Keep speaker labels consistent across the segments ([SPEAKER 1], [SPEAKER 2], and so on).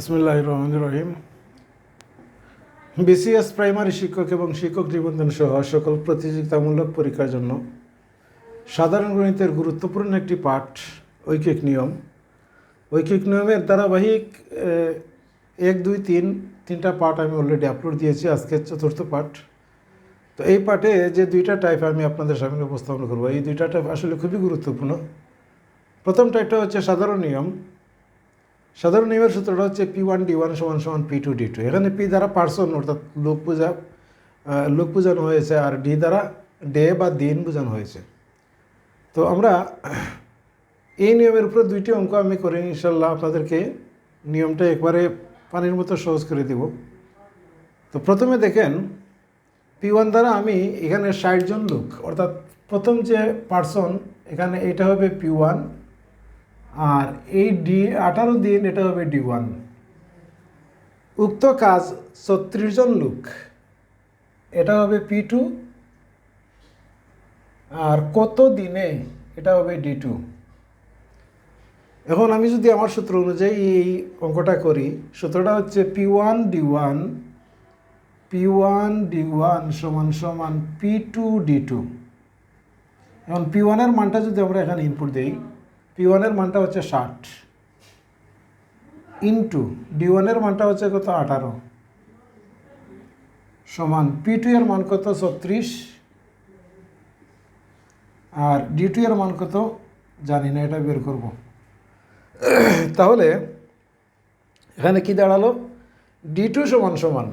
[SPEAKER 1] ইসমিল্লাহ রহমান রহিম। BCS primary শিক্ষক এবং শিক্ষক নিবন্ধন সহ সকল প্রতিযোগিতামূলক পরীক্ষার জন্য সাধারণ গণিতের গুরুত্বপূর্ণ একটি পাঠ, ঐকিক নিয়ম। ঐকিক নিয়মের ধারাবাহিক এক, দুই, তিন, তিনটা পাঠ আমি অলরেডি আপলোড দিয়েছি, আজকে চতুর্থ পাঠ। তো এই পাঠে যে দুইটা টাইপ আমি আপনাদের সামনে উপস্থাপন করব, এই দুইটা টাইপ আসলে খুবই গুরুত্বপূর্ণ। প্রথম টাইপটা হচ্ছে সাধারণ নিয়ম। সাধারণ নিয়মের সূত্রটা হচ্ছে পি ওয়ান ডি ওয়ান সমান সমান পি টু ডি টু এখানে পি দ্বারা পার্সন অর্থাৎ লোক পূজা লোক বোঝানো হয়েছে, আর ডি দ্বারা ডে বা দিন বোঝানো হয়েছে। তো আমরা এই নিয়মের উপরে দুইটি অঙ্ক আমি করে ইনশাল্লাহ আপনাদেরকে নিয়মটা একবারে পানির মতো সহজ করে দিব। তো প্রথমে দেখেন পি ওয়ান দ্বারা আমি এখানে ষাটজন লোক, অর্থাৎ প্রথম যে পার্সন এখানে এটা হবে পি ওয়ান আর এই ডি আঠারো দিন এটা হবে ডি ওয়ান উক্ত কাজ ছত্রিশ জন লোক। এটা হবে পি টু আর কত দিনে এটা হবে ডি টু এখন আমি যদি আমার সূত্র অনুযায়ী এই অঙ্কটা করি, সূত্রটা হচ্ছে P one D one P one D one সমান সমান পি টু ডি টু এখন পি ওয়ানের মানটা যদি আমরা এখানে ইনপুট দিই পি ওয়ানের মানটা হচ্ছে ষাট। ইন্টু ডি ওয়ানের মানটা হচ্ছে কত? আঠারো। সমান পি টু এর মান কত? ছত্রিশ। আর ডি টু এর মান কত? জানি না, এটা বের করব। তাহলে এখানে কি দাঁড়াল? ডি টু সমান সমান।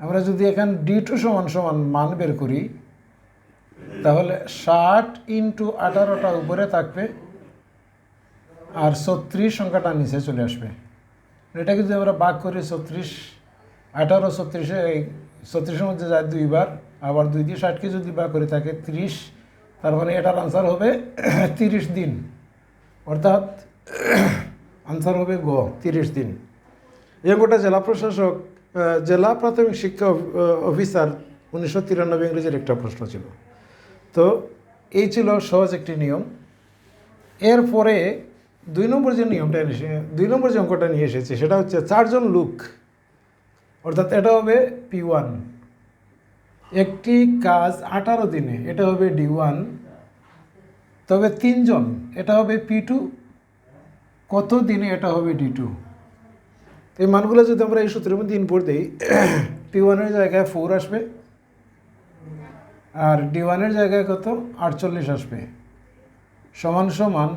[SPEAKER 1] আমরা যদি এখানে ডি টু সমান সমান মান বের করি, তাহলে ষাট ইন্টু আঠারোটা উপরে থাকবে। আর ছত্রিশ সংখ্যাটা নিচে চলে আসবে। এটাকে যদি আমরা ভাগ করি ছত্রিশ, আঠারো, ছত্রিশে, এই ছত্রিশের মধ্যে যায় দুইবার, আবার দুই দিয়ে ষাটকে যদি ভাগ করে থাকে ত্রিশ, তার মানে এটার আনসার হবে তিরিশ দিন। অর্থাৎ আনসার হবে গ, তিরিশ দিন। এই গোটা জেলা প্রশাসক জেলা প্রাথমিক শিক্ষা অফিসার উনিশশো তিরানব্বই ইংরেজির একটা প্রশ্ন ছিল। তো এই ছিল সহজ একটি নিয়ম। এরপরে দুই নম্বর যে নিয়মটা দুই নম্বর যে অঙ্কটা নিয়ে এসেছে, সেটা হচ্ছে চারজন লুক। অর্থাৎ এটা হবে পি ওয়ান একটি কাজ আঠারো দিনে, এটা হবে ডি ওয়ান তবে তিনজন, এটা হবে পি টু কত দিনে এটা হবে ডি টু এই মানগুলো যদি আমরা এই সূত্রের মধ্যে ইনপুট দিই পি ওয়ানের জায়গায় ফোর আসবে, আর ডি ওয়ানের জায়গায় কত? আটচল্লিশ আসবে। সমান সমান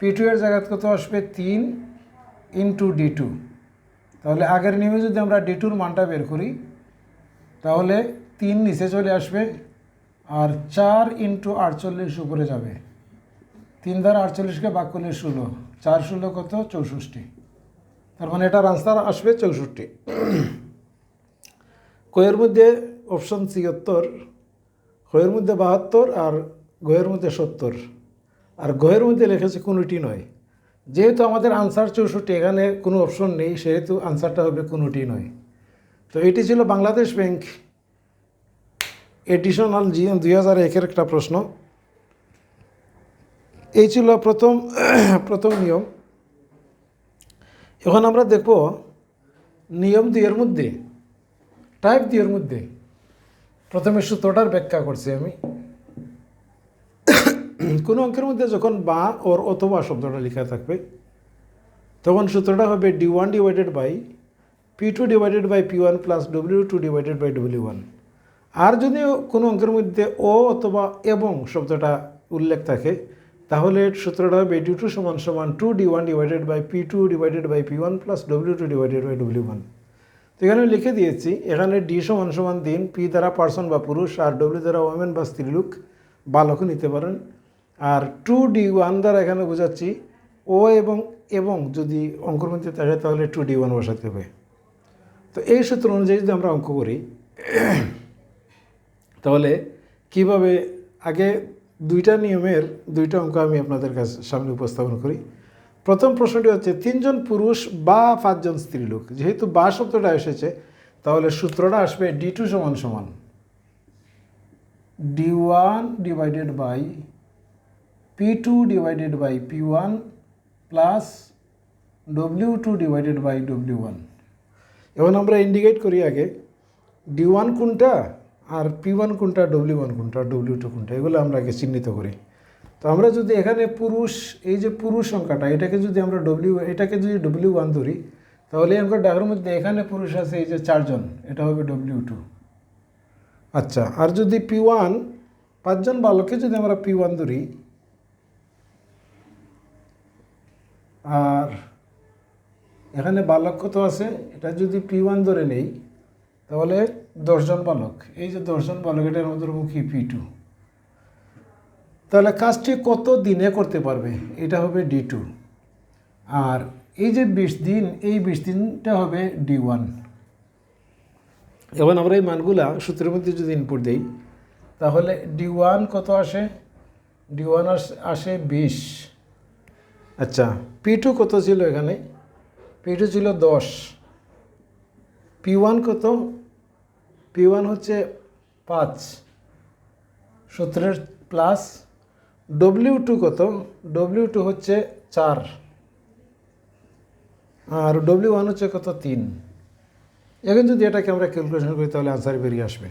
[SPEAKER 1] পি টু এর জায়গায় কত আসবে? তিন ইন্টু ডি টু তাহলে আগের নিয়মে যদি আমরা ডি টুর মানটা বের করি, তাহলে তিন নিচে চলে আসবে আর চার ইন্টু আটচল্লিশ উপরে যাবে। তিন দ্বারা আটচল্লিশকে ভাগ করলে ষোলো। চার ষোলো কত? চৌষট্টি। তার মানে এটার আনসার আসবে চৌষট্টি। কয়ের মধ্যে অপশন ছিয়াত্তর হয়ের মধ্যে বাহাত্তর আর গয়ের মধ্যে সত্তর। আর গয়ের মধ্যে লিখেছে কোনোটি নয়। যেহেতু আমাদের আনসার চৌষট্টি, এখানে কোনো অপশন নেই, সেহেতু আনসারটা হবে কোনোটি নয়। তো এটি ছিল বাংলাদেশ ব্যাংক এডিশনাল জি, দুই হাজার একের একটা প্রশ্ন। এই ছিল প্রথম প্রথম নিয়ম। এখন আমরা দেখব নিয়ম দুইয়ের মধ্যে টাইপ দুইয়ের মধ্যে। প্রথমে সূত্রটার ব্যাখ্যা করছি আমি। কোনো অঙ্কের মধ্যে যখন বা, ওর অথবা শব্দটা লেখা থাকবে, তখন সূত্রটা হবে D one divided by P two divided by P one plus W two divided by W one আর যদি কোনো অঙ্কের মধ্যে ও অথবা এবং শব্দটা উল্লেখ থাকে, তাহলে সূত্রটা হবে ডি টু সমান সমান two D one divided by P two divided by P one plus W two divided by W one তো এখানে আমি লিখে দিয়েছি, এখানে ডি সমান সমান দিন পি দ্বারা পার্সন বা পুরুষ, আর ডব্লিউ দ্বারা ওমেন বা স্ত্রীলোক, বালকও নিতে পারেন। আর টু ডি ওয়ান দ্বারা এখানে বোঝাচ্ছি ও এবং এবং যদি অঙ্কর মধ্যে থাকে তাহলে টু ডি ওয়ান বসাতে হবে। তো এই সূত্র অনুযায়ী যদি আমরা অঙ্ক করি, তাহলে কীভাবে, আগে দুইটা নিয়মের দুইটা অঙ্ক আমি আপনাদের কাছে, সামনে উপস্থাপন করি। প্রথম প্রশ্নটি হচ্ছে, তিনজন পুরুষ বা পাঁচজন স্ত্রীলোক, যেহেতু বা শব্দটা এসেছে, তাহলে সূত্রটা আসবে ডি টু সমান সমান। D one divided by P two divided by P one plus W two divided by W one এখন আমরা ইন্ডিকেট করি আগে ডি ওয়ান কোনটা আর পি ওয়ান কোনটা ডব্লিউ ওয়ান কোনটা ডব্লিউ টু কোনটা, এগুলো আমরা আগে চিহ্নিত করি। তো আমরা যদি এখানে পুরুষ, এই যে পুরুষ সংখ্যাটা, এটাকে যদি আমরা ডব্লিউ এটাকে যদি ডব্লিউ ওয়ান ধরি, তাহলে অঙ্ক ডাকের মধ্যে এখানে পুরুষ আছে, এই যে চারজন, এটা হবে ডব্লিউ টু আচ্ছা আর যদি পি ওয়ান পাঁচজন বালককে যদি আমরা পি ওয়ান ধরি আর এখানে বালক কত আছে? এটা যদি পি ওয়ান ধরে নেই, তাহলে দশজন বালক। এই যে দশজন বালক, এটার মধ্যে মুখী পি টু তাহলে কাজটি কত দিনে করতে পারবে? এটা হবে ডি টু আর এই যে বিশ দিন, এই বিশ দিনটা হবে ডি ওয়ান এখন আমরা এই মানগুলা সূত্রের মধ্যে যদি ইনপুট দিই, তাহলে ডি ওয়ান কত আসে? ডি ওয়ান আসে বিশ। আচ্ছা পি টু কত ছিল এখানে? পি টু ছিল দশ। পি ওয়ান কত? পি ওয়ান হচ্ছে পাঁচ। সূত্রের প্লাস ডব্লিউ টু কত? ডব্লিউ টু হচ্ছে চার। আর ডব্লিউ ওয়ান হচ্ছে কত? তিন। এখন যদি এটাকে আমরা ক্যালকুলেশন করি, তাহলে আনসার বেরিয়ে আসবে।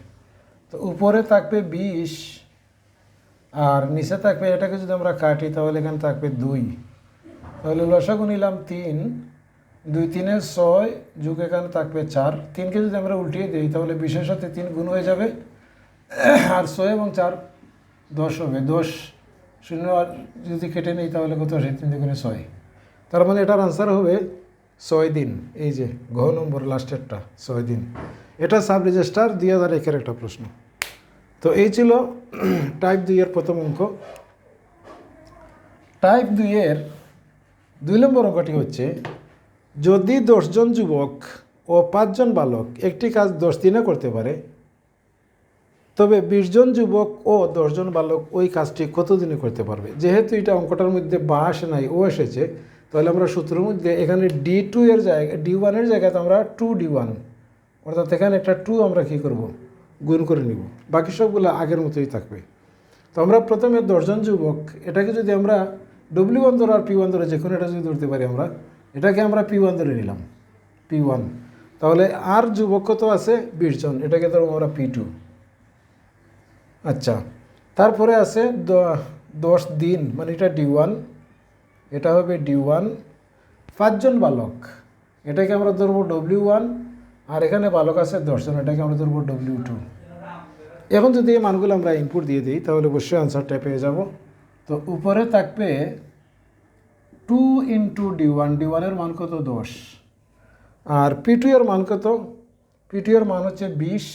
[SPEAKER 1] তো উপরে থাকবে বিশ, আর নিচে থাকবে, এটাকে যদি আমরা কাটি, তাহলে এখানে থাকবে দুই। তাহলে লসাগু নিলাম তিন। দুই তিনের ছয় যুগ এখানে থাকবে চার। তিনকে যদি আমরা উল্টিয়ে দিই, তাহলে বিশের সাথে তিন গুণ হয়ে যাবে। আর ছয় এবং চার দশ হবে। দশ শূন্য আর যদি কেটে নিই, তাহলে কত আসে? তিন দুগুণে ছয়। তার মানে এটার আনসার হবে ছয় দিন। এই যে, ঘ নম্বর লাস্টেরটা ছয় দিন। এটা সাব রেজিস্টার দুই হাজার একের একটা প্রশ্ন। তো এই ছিল টাইপ দুইয়ের প্রথম অঙ্ক। টাইপ দুইয়ের দুই নম্বর অঙ্কটি হচ্ছে, যদি দশজন যুবক ও পাঁচজন বালক একটি কাজ দশ দিনে করতে পারে, তবে বিশজন যুবক ও দশজন বালক ওই কাজটি কত দিনে করতে পারবে? যেহেতু এটা অঙ্কটার মধ্যে বা আসে নাই, ও এসেছে, তাহলে আমরা সূত্রের মধ্যে এখানে ডি টু এর জায়গায় ডি ওয়ানের জায়গাতে আমরা টু ডি ওয়ান অর্থাৎ এখানে একটা টু আমরা কী করব? গুণ করে নিব। বাকি সবগুলো আগের মতোই থাকবে। তো আমরা প্রথমে দশজন যুবক, এটাকে যদি আমরা ডব্লিউ ওয়ান ধরো আর পি ওয়ান ধরো যে কোনো এটা যদি ধরতে পারি আমরা, এটাকে আমরা পি ওয়ান ধরে নিলাম। পি ওয়ান তাহলে আর যুবক তো আছে? বিশ জন। এটাকে ধরো আমরা পি টু আচ্ছা। তারপরে আছে দশ দিন মানে এটা ডি ওয়ান এটা হবে ডি ওয়ান পাঁচজন বালক। এটাকে আমরা ধরবো ডব্লিউ ওয়ান আর এখানে বালক আছে দশজন এটাকে আমরা ধরবো ডব্লিউ টু এখন যদি এই মানগুলো আমরা ইনপুট দিয়ে দিই, তাহলে অবশ্যই আনসারটা পেয়ে যাব। তো উপরে থাকবে two into D one D ওয়ানের মান কত? দশ। আর পি টু এর মান কত? পি টু এর মান হচ্ছে বিশ।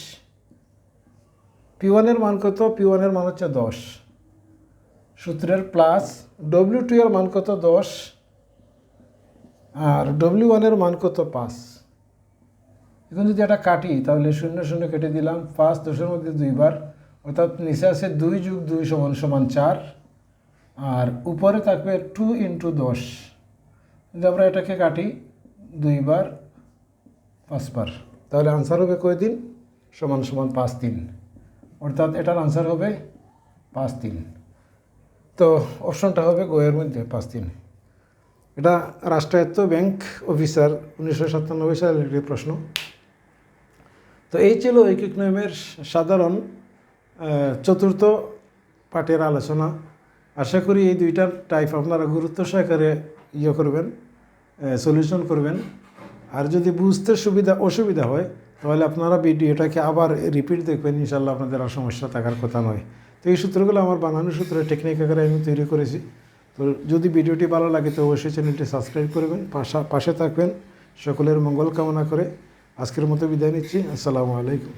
[SPEAKER 1] পি ওয়ানের মান কত? পি ওয়ানের মান হচ্ছে দশ। সূত্রের প্লাস ডব্লিউ টু এর মান কত? দশ। আর ডব্লিউ ওয়ানের মান কত? পাঁচ। এখন যদি এটা কাটি, তাহলে শূন্য শূন্য কেটে দিলাম। পাঁচ দশের মধ্যে দুইবার, অর্থাৎ নিচে আছে দুই যুগ দুই সমান সমান চার। আর উপরে থাকবে টু ইন্টু দশ। যদি আমরা এটাকে কাটি, দুইবার, পাঁচবার, তাহলে আনসার হবে কয়দিন সমান সমান পাঁচ দিন। অর্থাৎ এটার আনসার হবে পাঁচ দিন। তো অপশনটা হবে গোয়ের মধ্যে পাঁচ দিন। এটা রাষ্ট্রায়ত্ত ব্যাংক অফিসার উনিশশো সাতানব্বই সালের একটি প্রশ্ন। তো এই ছিল ঐকিক নিয়মের সাধারণ চতুর্থ পাঠের আলোচনা। আশা করি এই দুইটার টাইপ আপনারা গুরুত্ব সহকারে ইয়ে করবেন সলিউশন করবেন। আর যদি বুঝতে সুবিধা, অসুবিধা হয়, তাহলে আপনারা ভিডিওটাকে আবার রিপিট দেখবেন ইনশাল্লাহ আপনাদের আর সমস্যা থাকার কথা নয়। তো এই সূত্রগুলো আমার বানানো সূত্র টেকনিক আকারে আমি তৈরি করেছি। তো যদি ভিডিওটি ভালো লাগে, তো অবশ্যই চ্যানেলটি সাবস্ক্রাইব করবেন, পাশা, পাশে থাকবেন। সকলের মঙ্গল কামনা করে আজকের মতো বিদায় নিচ্ছি। আসসালামু আলাইকুম।